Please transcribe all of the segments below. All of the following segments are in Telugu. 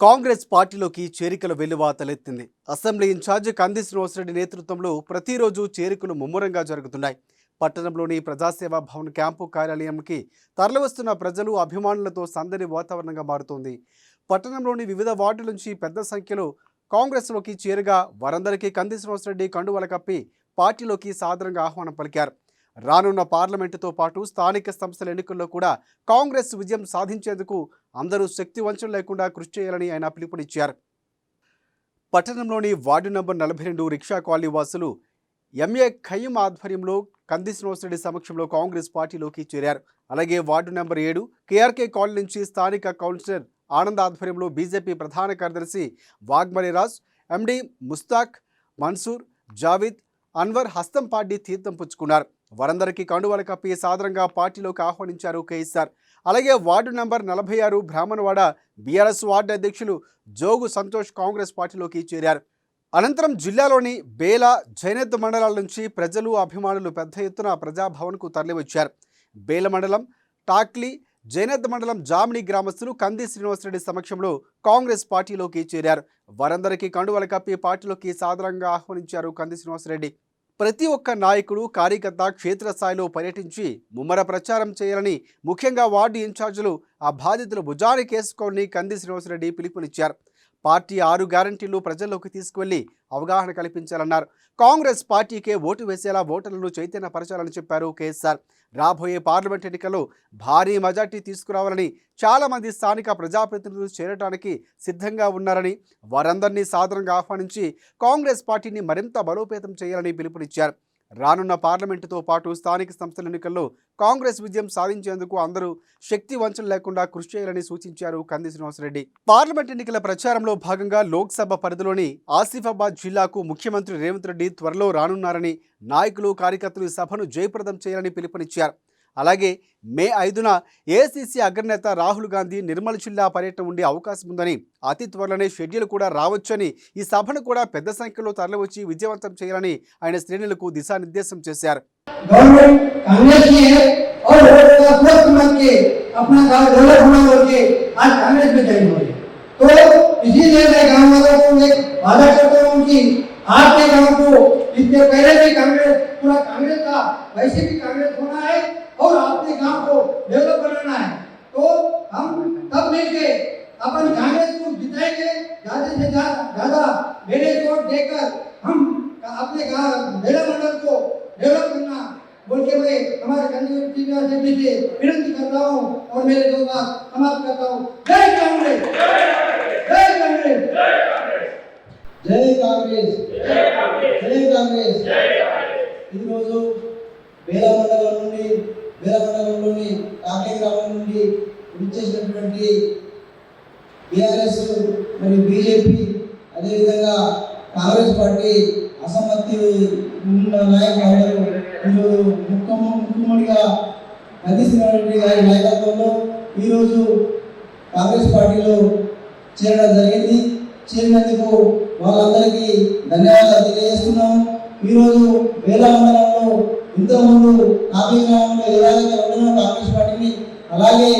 కాంగ్రెస్ పార్టీలోకి చేరికల వెల్లువ తలెత్తింది. అసెంబ్లీ ఇన్ఛార్జ్ కంది శ్రీనివాసరెడ్డి నేతృత్వంలో ప్రతిరోజు చేరికలు ముమ్మరంగా జరుగుతున్నాయి. పట్టణంలోని ప్రజాసేవా భవన్ క్యాంపు కార్యాలయంకి తరలివస్తున్న ప్రజలు అభిమానులతో సందడి వాతావరణంగా మారుతోంది. పట్టణంలోని వివిధ వార్డుల నుంచి పెద్ద సంఖ్యలో కాంగ్రెస్లోకి చేరుగా వారందరికీ కంది శ్రీనివాసరెడ్డి కండువల కప్పి పార్టీలోకి సాదరంగా ఆహ్వానం పలికారు. రానున్న పార్లమెంటుతో పాటు స్థానిక సంస్థల ఎన్నికల్లో కూడా కాంగ్రెస్ విజయం సాధించేందుకు అందరూ శక్తివంచన లేకుండా కృషి చేయాలని ఆయన పిలుపునిచ్చారు. పట్టణంలోని వార్డు నంబర్ నలభై రెండు రిక్షా కాలనీ వాసులు ఎంఏ ఖయ్యం ఆధ్వర్యంలో కంది శ్రీనివాసరెడ్డి సమక్షంలో కాంగ్రెస్ పార్టీలోకి చేరారు. అలాగే వార్డు నెంబర్ ఏడు కేఆర్కే కాలనీ నుంచి స్థానిక కౌన్సిలర్ ఆనంద్ ఆధ్వర్యంలో బీజేపీ ప్రధాన కార్యదర్శి వాగ్మణిరాజ్ ఎండి ముస్తాక్ మన్సూర్ జావిద్ అన్వర్ హస్తం పార్టీ తీర్థం పుచ్చుకున్నారు. వారందరికీ కండువాలు కప్పి సాదరంగా పార్టీలోకి ఆహ్వానించారు కేఎస్ఆర్ అలాగే వార్డు నంబర్ నలభై ఆరు బ్రాహ్మణవాడ బీఆర్ఎస్ వార్డు అధ్యక్షులు జోగు సంతోష్ కాంగ్రెస్ పార్టీలోకి చేరారు. అనంతరం జిల్లాలోని బేల జైనద్ మండలాల నుంచి ప్రజలు అభిమానులు పెద్ద ఎత్తున ప్రజాభవన్కు తరలివచ్చారు. బేల మండలం టాక్లీ జైనద్ మండలం జామిని గ్రామస్తులు కంది శ్రీనివాసరెడ్డి సమక్షంలో కాంగ్రెస్ పార్టీలోకి చేరారు. వారందరికీ కండువల కప్పి పార్టీలోకి సాధారణంగా ఆహ్వానించారు కంది శ్రీనివాసరెడ్డి. ప్రతి ఒక్క నాయకుడు కార్యకర్త క్షేత్రస్థాయిలో పర్యటించి ముమ్మర ప్రచారం చేయాలని ముఖ్యంగా వార్డు ఇన్ఛార్జీలు ఆ బాధితులు భుజానికి వేసుకోవాలని కంది శ్రీనివాసరెడ్డి పిలుపునిచ్చారు. పార్టీ ఆరు గ్యారంటీలు ప్రజల్లోకి తీసుకువెళ్ళి అవగాహన కల్పించాలన్నారు. కాంగ్రెస్ పార్టీకే ఓటు వేసేలా ఓటర్లను చైతన్యపరచాలని చెప్పారు కేసీఆర్. రాబోయే పార్లమెంట్ ఎన్నికల్లో భారీ మెజార్టీ తీసుకురావాలని చాలామంది స్థానిక ప్రజాప్రతినిధులు చేరడానికి సిద్ధంగా ఉన్నారని వారందరినీ సాధారణంగా ఆహ్వానించి కాంగ్రెస్ పార్టీని మరింత బలోపేతం చేయాలని పిలుపునిచ్చారు. రానున్న పార్లమెంటుతో పాటు స్థానిక సంస్థల ఎన్నికల్లో కాంగ్రెస్ విజయం సాధించేందుకు అందరూ శక్తి వంచన లేకుండా కృషి చేయాలని సూచించారు కంది శ్రీనివాసరెడ్డి. పార్లమెంట్ ఎన్నికల ప్రచారంలో భాగంగా లోక్సభ పరిధిలోని ఆసిఫాబాద్ జిల్లాకు ముఖ్యమంత్రి రేవంత్ రెడ్డి త్వరలో రానున్నారని నాయకులు కార్యకర్తలు సభను జయప్రదం చేయాలని పిలుపునిచ్చారు. అలాగే మే ఐదున ఏసీసీ అగ్రనేత రాహుల్ గాంధీ నిర్మల్ జిల్లా పర్యటన ఉండే అవకాశం ఉందని అతి త్వరలోనే షెడ్యూల్ కూడా రావచ్చని ఈ సభను కూడా పెద్ద సంఖ్యలో తరలివచ్చి విజయవంతం చేయాలని ఆయన శ్రేణులకు దిశానిర్దేశం చేశారు हमारे कंट्री असेंबली से विनती करता हूँ और मेरे दो बात समाप्त करता हूँ जय कांग्रेस जय कांग्रेस జై కాంగ్రెస్ జై కాంగ్రెస్ ఈరోజు బేల మండలం నుండి బేల మండలంలోని కాకే గ్రామం నుండి విచ్చేసినటువంటి బీఆర్ఎస్ మరియు బీజేపీ అదేవిధంగా కాంగ్రెస్ పార్టీ అసమ్మతి ఉన్న నాయకులు అందరూ ఈరోజు ముఖ్యమ ముఖ్యమంత్రిగా అందిస్తున్నటువంటి గారి నాయకత్వంలో ఈరోజు కాంగ్రెస్ పార్టీలో చేరడం జరిగింది. చేరినందుకు వాళ్ళందరికీ ధన్యవాదాలు తెలియజేస్తున్నాం. ఈరోజు వేల మండలంలో ఇంతకుముందు కాపీ గ్రామంలో ఏదైతే ఉండడం కాంగ్రెస్ పార్టీని అలాగే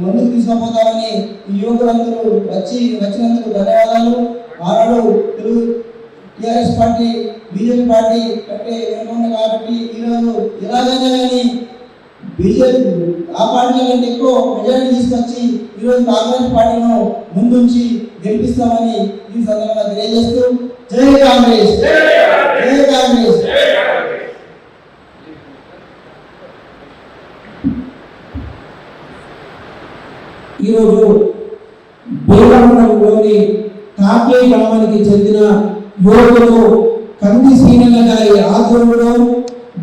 ముందుకు తీసుకుపోతామని ఈ యువకులందరూ వచ్చి వచ్చినందుకు ధన్యవాదాలు. ఆనాడు Telugu TRS party BJP party కంటే వెనుక కాబట్టి ఈరోజు ఎలాగైనా కానీ బీజేపీ ఆ పార్టీ కంటే ఎక్కువ మెజారిటీ తీసుకొచ్చి ఈరోజు కాంగ్రెస్ పార్టీను ముందుంచి గెలిపిస్తామని ఈ సందర్భంగా తెలియజేస్తూ జై కాంగ్రెస్ జై కాంగ్రెస్. ఈరోజు బేలమండలంలోని తాపే గ్రామానికి చెందిన యువకులు కంది శ్రీనల్ల గారి ఆధ్వర్యంలో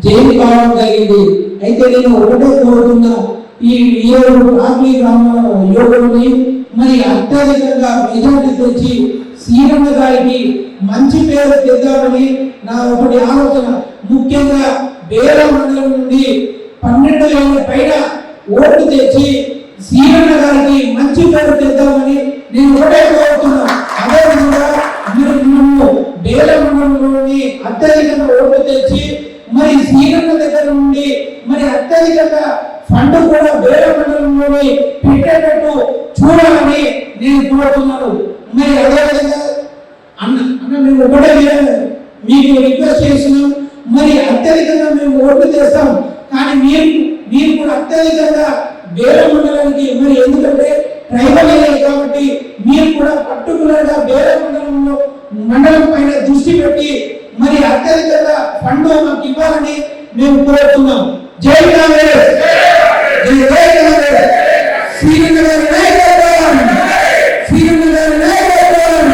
జైలు కావడం జరిగింది. అయితే నేను ఒకటే కోరుతున్నా ఈ ఏడు కాకే గ్రామ యువకులని మరి అత్యధికంగా మెజార్టీ తెచ్చి శ్రీరమ్మ గారికి మంచి పేరు తెద్దామని నా ఒకటి ఆలోచన. ముఖ్యంగా వేల మండలం నుండి పన్నెండు వేల పైన ఓట్లు తెచ్చి సీరన్న గారికి మంచి పేరు తెద్దామని నేను ఒకటే కోరుతున్నాను అదే అత్యధికంగా ఓట్లు తెచ్చి మరి సీరన్న దగ్గర నుండి మరి అత్యధికంగా ఫండ్ కూడా వేరే మండలంలోని పెట్టేటట్టు చూడాలని నేను కోరుతున్నాను. మరి అదేవిధంగా అన్న అన్న మేము ఒకటే మీకు రిక్వెస్ట్ చేస్తున్నాం. మరి అత్యధికంగా మేము ఓట్లు చేస్తాం. కానీ మీరు మీరు కూడా అత్యధికంగా వేరే మండలానికి మరి ఎందుకంటే ట్రైబల్ ఏరియా కాబట్టి మీరు కూడా పర్టికులర్గా వేరే మండలంలో మండలం పైన దృష్టి పెట్టి మరి అత్యధికంగా ఫండ్ మనకి ఇవ్వాలని మేము కోరుతున్నాం. జై కాంగ్రెస్! జై జై కాంగ్రెస్! శ్రీరంగ గారి నాయకత్వం! గారి నాయకత్వం!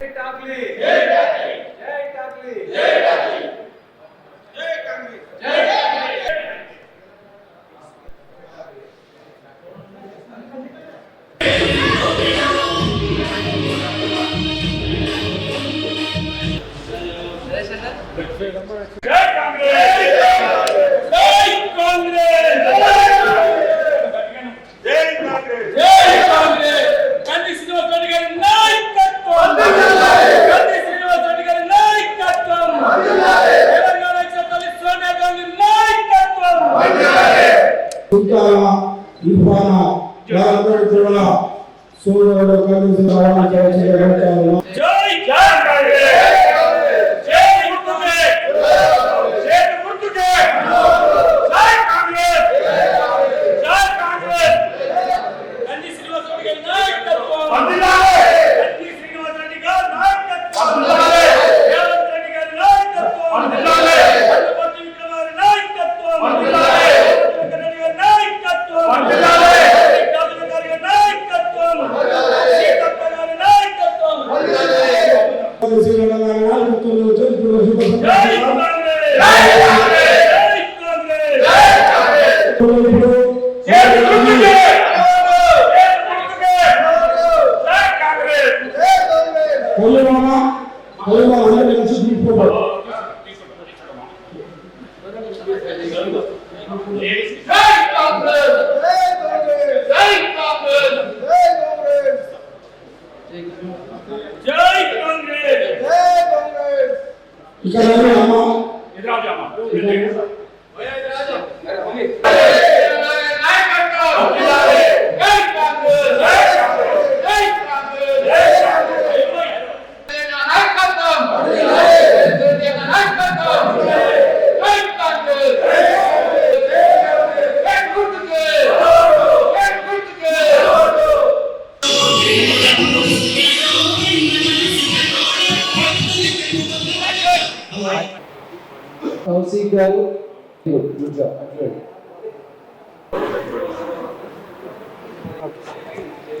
చుట్టాల manera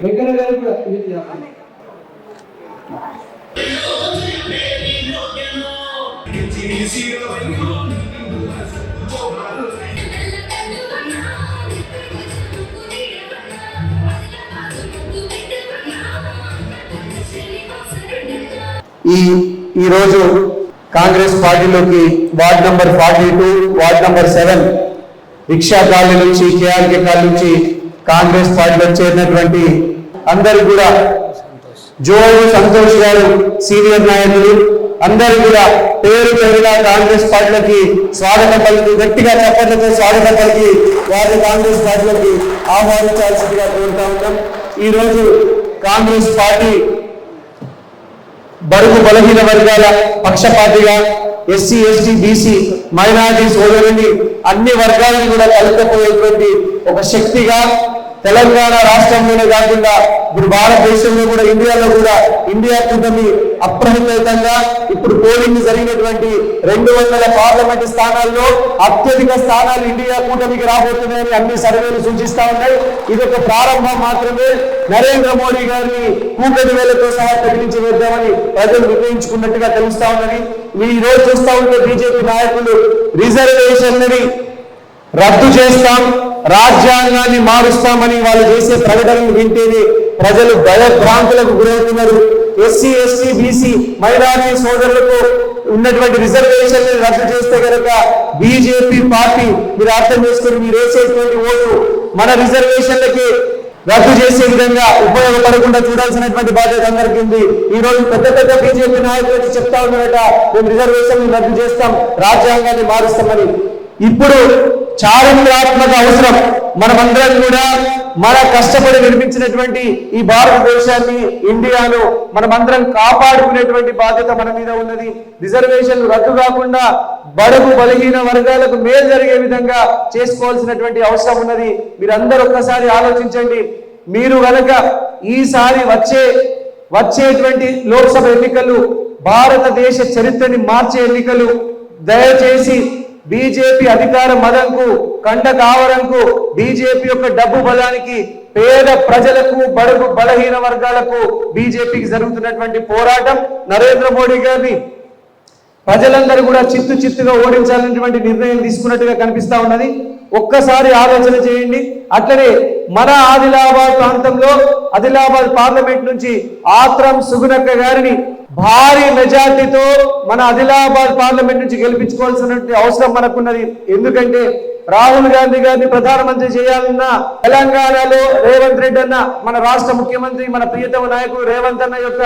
వెంకన్న గారు కూడా ఇది ఈ ఈరోజు కాంగ్రెస్ పార్టీలోకి ward number forty two ward number seven rickshaw colony నుంచి కేఆర్కే కాలనీ నుంచి కాంగ్రెస్ పార్టీలో చేరినటువంటి అందరు కూడా జోడు సంతోష్ గారు సీనియర్ నాయకులు అందరూ కూడా పేరు పేరుగా కాంగ్రెస్ పార్టీలకి స్వాగతం పలికి గట్టిగా చప్పట్లతో స్వాగతం పలికి వారిని కాంగ్రెస్ పార్టీలకి ఆహ్వానించాల్సిందిగా కోరుతా ఉన్నాం. ఈ రోజు కాంగ్రెస్ పార్టీ బడుగు బలహీన వర్గాల పక్షపాతిగా ఎస్సీ ఎస్టీ బీసీ మైనారిటీ సోదరుని అన్ని వర్గాలను కూడా కలుపుకపోయేటువంటి ఒక శక్తిగా తెలంగాణ రాష్ట్రంలోనే కాకుండా ఇప్పుడు భారతదేశంలో కూడా ఇండియాలో కూడా ఇండియా కూటమి అప్రహితంగా ఇప్పుడు పోలింగ్ జరిగినటువంటి రెండు వందల పార్లమెంట్ స్థానాల్లో అత్యధిక స్థానాలు ఇండియా కూటమికి రాబోతున్నాయని అన్ని సర్వేలు సూచిస్తా ఉన్నాయి. ఇది ఒక ప్రారంభం మాత్రమే. నరేంద్ర మోడీ గారిని కూటమి వేలతో సహా ప్రకటించి వేద్దామని ప్రజలు నిర్ణయించుకున్నట్టుగా తెలుస్తా ఉన్నది. మీరు ఈ రోజు చూస్తా ఉంటే బీజేపీ నాయకులు రిజర్వేషన్లని రద్దు చేస్తాం రాజ్యాంగాన్ని మారుస్తామని వాళ్ళు చేసే ప్రకటనలు వింటేనే ప్రజలు భయభ్రాంతులకు గురవుతున్నారు. ఎస్సీ ఎస్సీ బీసీ మైనారిటీ సోదరులకు ఉన్నటువంటి రిజర్వేషన్ రద్దు చేస్తే కనుక బీజేపీ పార్టీ మీరు అర్థం చేసుకుని మీరు వేసేటువంటి ఓటు మన రిజర్వేషన్లకి రద్దు చేసే విధంగా ఉపయోగపడకుండా చూడాల్సినటువంటి బాధ్యత అందరికీ ఉంది. ఈ రోజు పెద్ద పెద్ద బీజేపీ నాయకులు చెప్తా ఉన్నారట మేము రిజర్వేషన్ రద్దు చేస్తాం రాజ్యాంగాన్ని మారుస్తామని. ఇప్పుడు చారిత్రాత్మక అవసరం. మనమందరం కూడా మన కష్టపడి నిర్మించినటువంటి ఈ భారతదేశాన్ని ఇండియాను మనమందరం కాపాడుకునేటువంటి బాధ్యత మన మీద ఉన్నది. రిజర్వేషన్లు రద్దు కాకుండా బడుగు బలహీన వర్గాలకు మేలు జరిగే విధంగా చేసుకోవాల్సినటువంటి అవసరం ఉన్నది. మీరందరూ ఒక్కసారి ఆలోచించండి. మీరు కనుక ఈసారి వచ్చే వచ్చేటువంటి లోక్సభ ఎన్నికలు భారతదేశ చరిత్రని మార్చే ఎన్నికలు దయచేసి బీజేపీ అధికార మదంకు కండ కావరంకు బీజేపీ యొక్క డబ్బు బలానికి పేద ప్రజలకు బడుగు బలహీన వర్గాలకు బీజేపీకి జరుగుతున్నటువంటి పోరాటం నరేంద్ర మోడీ గారిని ప్రజలందరూ కూడా చిత్తు చిత్తుగా ఓడించాలనేటువంటి నిర్ణయం తీసుకున్నట్టుగా కనిపిస్తా ఉన్నది. ఒక్కసారి ఆలోచన చేయండి. అట్లనే మన ఆదిలాబాద్ ప్రాంతంలో ఆదిలాబాద్ పార్లమెంట్ నుంచి ఆత్రం సుగునక్క గారిని భారీ మెజార్టీతో మన ఆదిలాబాద్ పార్లమెంట్ నుంచి గెలిపించుకోవాల్సిన అవసరం మనకున్నది. ఎందుకంటే రాహుల్ గాంధీ గారిని ప్రధానమంత్రి చేయాలన్నా తెలంగాణలో రేవంత్ రెడ్డి అన్న మన రాష్ట్ర ముఖ్యమంత్రి మన ప్రియతమ నాయకుడు రేవంత్ అన్న యొక్క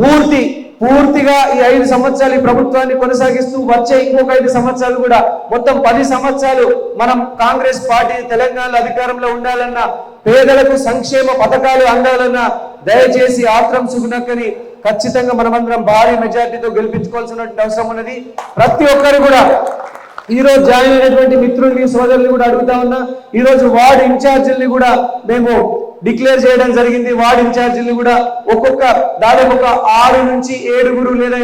పూర్తి పూర్తిగా ఈ ఐదు సంవత్సరాలు ఈ ప్రభుత్వాన్ని కొనసాగిస్తూ వచ్చే ఇంకొక ఐదు సంవత్సరాలు కూడా మొత్తం పది సంవత్సరాలు మనం కాంగ్రెస్ పార్టీ తెలంగాణ అధికారంలో ఉండాలన్న పేదలకు సంక్షేమ పథకాలు అందాలన్నా దయచేసి ఆత్రం సుగునక్కని ఖచ్చితంగా మనమందరం భారీ మెజార్టీతో గెలిపించుకోవాల్సినటువంటి అవసరం ఉన్నది. ప్రతి ఒక్కరు కూడా ఈరోజు జాయిన్ అయినటువంటి మిత్రుల్ని సోదరుల్ని కూడా అడుగుతా ఉన్నా ఈ రోజు వార్డ్ ఇన్ఛార్జీల్ని కూడా మేము డిక్లేర్ చేయడం జరిగింది. వార్డ్ ఇన్ఛార్జీలు కూడా ఒక్కొక్క దాదాపు ఒక ఆరు నుంచి ఏడుగురు లేదా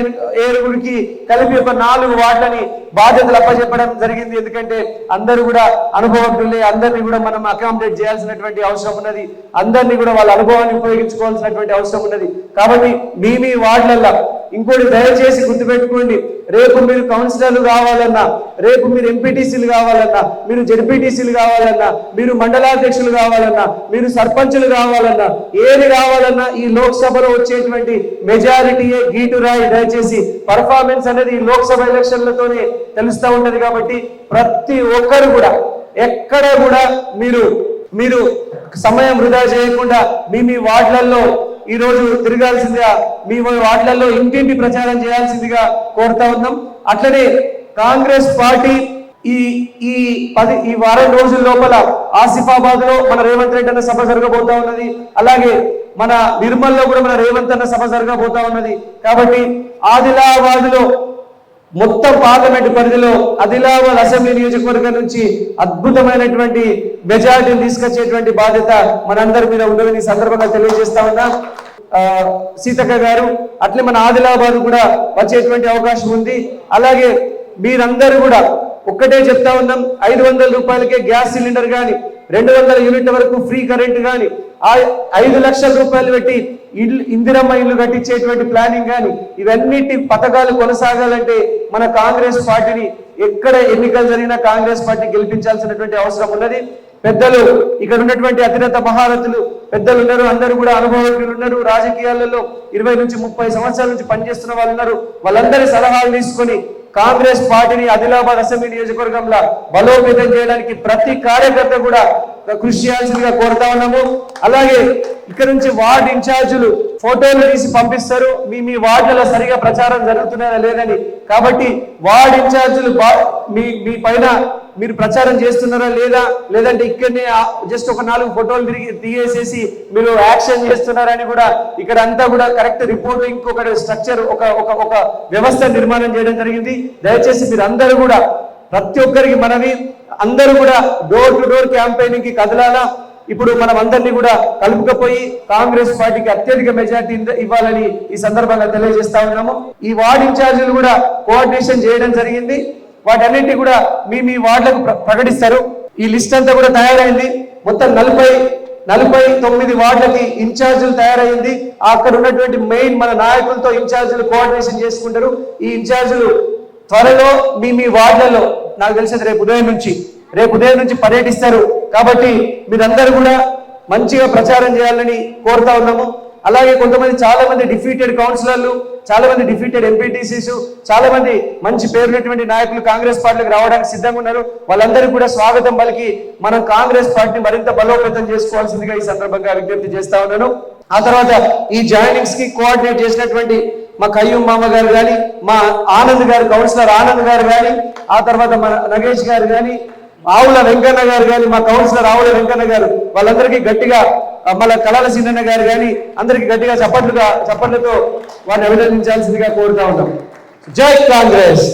ఏడుగురికి కలిపి ఒక నాలుగు వార్డులని బాధ్యతలు అప్పచెప్పడం జరిగింది. ఎందుకంటే అందరూ కూడా అనుభవజ్ఞులే అందరినీ కూడా మనం అకామిడేట్ చేయాల్సినటువంటి అవసరం ఉన్నది. అందరినీ కూడా వాళ్ళ అనుభవాన్ని ఉపయోగించుకోవాల్సినటువంటి అవసరం ఉన్నది. కాబట్టి మీ మీ వార్డులల్లో ఇంకోటి దయచేసి గుర్తుపెట్టుకోండి. రేపు మీరు కౌన్సిలర్లు కావాలన్నా రేపు మీరు ఎంపీటీసీలు కావాలన్నా మీరు జడ్పీటీసీలు కావాలన్నా మీరు మండలాధ్యక్షులు కావాలన్నా మీరు సర్పంచులు కావాలన్నా ఏది కావాలన్నా ఈ లోక్సభలో వచ్చేటువంటి మెజారిటీయే గీటు రాయి దయచేసి పర్ఫార్మెన్స్ అనేది ఈ లోక్సభ ఎలక్షన్లతోనే తెలుస్తూ ఉంటుంది కాబట్టి ప్రతి ఒక్కరు కూడా ఎక్కడ కూడా మీరు మీరు సమయం వృధా చేయకుండా మీ మీ వార్డులలో ఈ రోజు తిరగాల్సిందిగా మీ వార్డులలో ఇంటింటి ప్రచారం చేయాల్సిందిగా కోరుతా ఉన్నాం. అట్లనే కాంగ్రెస్ పార్టీ ఈ ఈ పది ఈ వారం రోజుల లోపల ఆసిఫాబాద్లో మన రేవంత్ రెడ్డి అన్న సభ జరగబోతా ఉన్నది. అలాగే మన నిర్మల్లో కూడా మన రేవంత్ అన్న సభ జరగబోతా ఉన్నది. కాబట్టి ఆదిలాబాద్లో మొత్తం పార్లమెంట్ పరిధిలో ఆదిలాబాద్ అసెంబ్లీ నియోజకవర్గం నుంచి అద్భుతమైనటువంటి మెజారిటీని తీసుకొచ్చేటువంటి బాధ్యత మనందరి మీద ఉండదని సందర్భంగా తెలియజేస్తా ఉన్నా. సీతక్క గారు అట్లే మన ఆదిలాబాద్ కూడా వచ్చేటువంటి అవకాశం ఉంది. అలాగే మీరందరూ కూడా ఒక్కటే చెప్తా ఉన్నాం ఐదు వందల రూపాయలకే గ్యాస్ సిలిండర్ కానీ రెండు వందల యూనిట్ల వరకు ఫ్రీ కరెంట్ కానీ ఆ ఐదు లక్షల రూపాయలు పెట్టి ఇల్లు ఇందిరమ్మ ఇల్లు కట్టించేటువంటి ప్లానింగ్ కానీ ఇవన్నిటి పథకాలు కొనసాగాలంటే మన కాంగ్రెస్ పార్టీని ఎక్కడ ఎన్నికలు జరిగినా కాంగ్రెస్ పార్టీ గెలిపించాల్సినటువంటి అవసరం ఉన్నది. పెద్దలు ఇక్కడ ఉన్నటువంటి అతినేత మహారథులు పెద్దలు ఉన్నారు అందరూ కూడా అనుభవజ్ఞులు ఉన్నారు. రాజకీయాలలో ఇరవై నుంచి ముప్పై సంవత్సరాల నుంచి పనిచేస్తున్న వాళ్ళు ఉన్నారు. వాళ్ళందరి సలహాలు తీసుకొని కాంగ్రెస్ పార్టీని ఆదిలాబాద్ అసెంబ్లీ నియోజకవర్గంలో బలోపేతం చేయడానికి ప్రతి కార్యకర్త కూడా కృషి చేయాల్సిందిగా కోరుతా ఉన్నాము. అలాగే ఇక్కడ నుంచి వార్డ్ ఇన్ఛార్జీలు ఫోటోలు తీసి పంపిస్తారు. మీ మీ వార్డులలో సరిగా ప్రచారం జరుగుతున్నాయా లేదని. కాబట్టి వార్డ్ ఇన్ఛార్జీలు మీ మీ పైన మీరు ప్రచారం చేస్తున్నారా లేదా? లేదంటే ఇక్కడనే జస్ట్ ఒక నాలుగు ఫోటోలు తిరిగి తీసేసి మీరు యాక్షన్ చేస్తున్నారని కూడా ఇక్కడ అంతా కూడా కరెక్ట్ రిపోర్ట్ ఇంకొక స్ట్రక్చర్ ఒక ఒక ఒక వ్యవస్థ నిర్మాణం చేయడం జరిగింది. దయచేసి మీరు అందరూ కూడా ప్రతి ఒక్కరికి మనవి అందరూ కూడా డోర్ టు డోర్ క్యాంపెయినింగ్కి కదలాలా? ఇప్పుడు మనం అందరినీ కూడా కలుపుకపోయి కాంగ్రెస్ పార్టీకి అత్యధిక మెజార్టీ ఇవ్వాలని ఈ సందర్భంగా తెలియజేస్తా ఉన్నాము. ఈ వార్డ్ ఇన్ఛార్జీలు కూడా కోఆర్డినేషన్ చేయడం జరిగింది. వాటన్నిటి కూడా మీ మీ వార్డులకు ప్ర- ప్రకటిస్తారు. ఈ లిస్ట్ అంతా కూడా తయారైంది. మొత్తం నలభై నలభై తొమ్మిది వార్డులకి ఇన్ఛార్జీలు తయారైంది. అక్కడ ఉన్నటువంటి మెయిన్ మన నాయకులతో ఇన్ఛార్జీలు కోఆర్డినేషన్ చేసుకుంటారు. ఈ ఇన్ఛార్జీలు త్వరలో మీ మీ వార్డులలో నాకు తెలిసింది రేపు ఉదయం నుంచి రేపు ఉదయం నుంచి పర్యటిస్తారు. కాబట్టి మీరందరూ కూడా మంచిగా ప్రచారం చేయాలని కోరుతా ఉన్నాము. అలాగే కొంతమంది చాలా మంది డిఫీటెడ్ కౌన్సిలర్లు చాలా మంది డిఫీటెడ్ ఎంపీటీసీస్ చాలా మంది మంచి పేరున్నటువంటి నాయకులు కాంగ్రెస్ పార్టీకి రావడానికి సిద్ధంగా ఉన్నారు. వాళ్ళందరికీ కూడా స్వాగతం పలికి మనం కాంగ్రెస్ పార్టీని మరింత బలోపేతం చేసుకోవాల్సిందిగా ఈ సందర్భంగా విజ్ఞప్తి చేస్తా ఉన్నాను. ఆ తర్వాత ఈ జాయినింగ్స్కి కోఆర్డినేట్ చేసినటువంటి మా కయ్యూం మామ గారు కానీ మా ఆనంద్ గారు కౌన్సిలర్ ఆనంద్ గారు కానీ ఆ తర్వాత మన నగేష్ గారు కానీ ఆవుల వెంకన్న గారు కానీ మా కౌన్సిలర్ ఆవుల వెంకన్న గారు వాళ్ళందరికీ గట్టిగా మళ్ళా కళాల సీనన్న గారు కానీ అందరికీ గట్టిగా చప్పట్లుగా చప్పట్లతో వారిని అభినందించాల్సిందిగా కోరుతా ఉంటాం జై కాంగ్రెస్!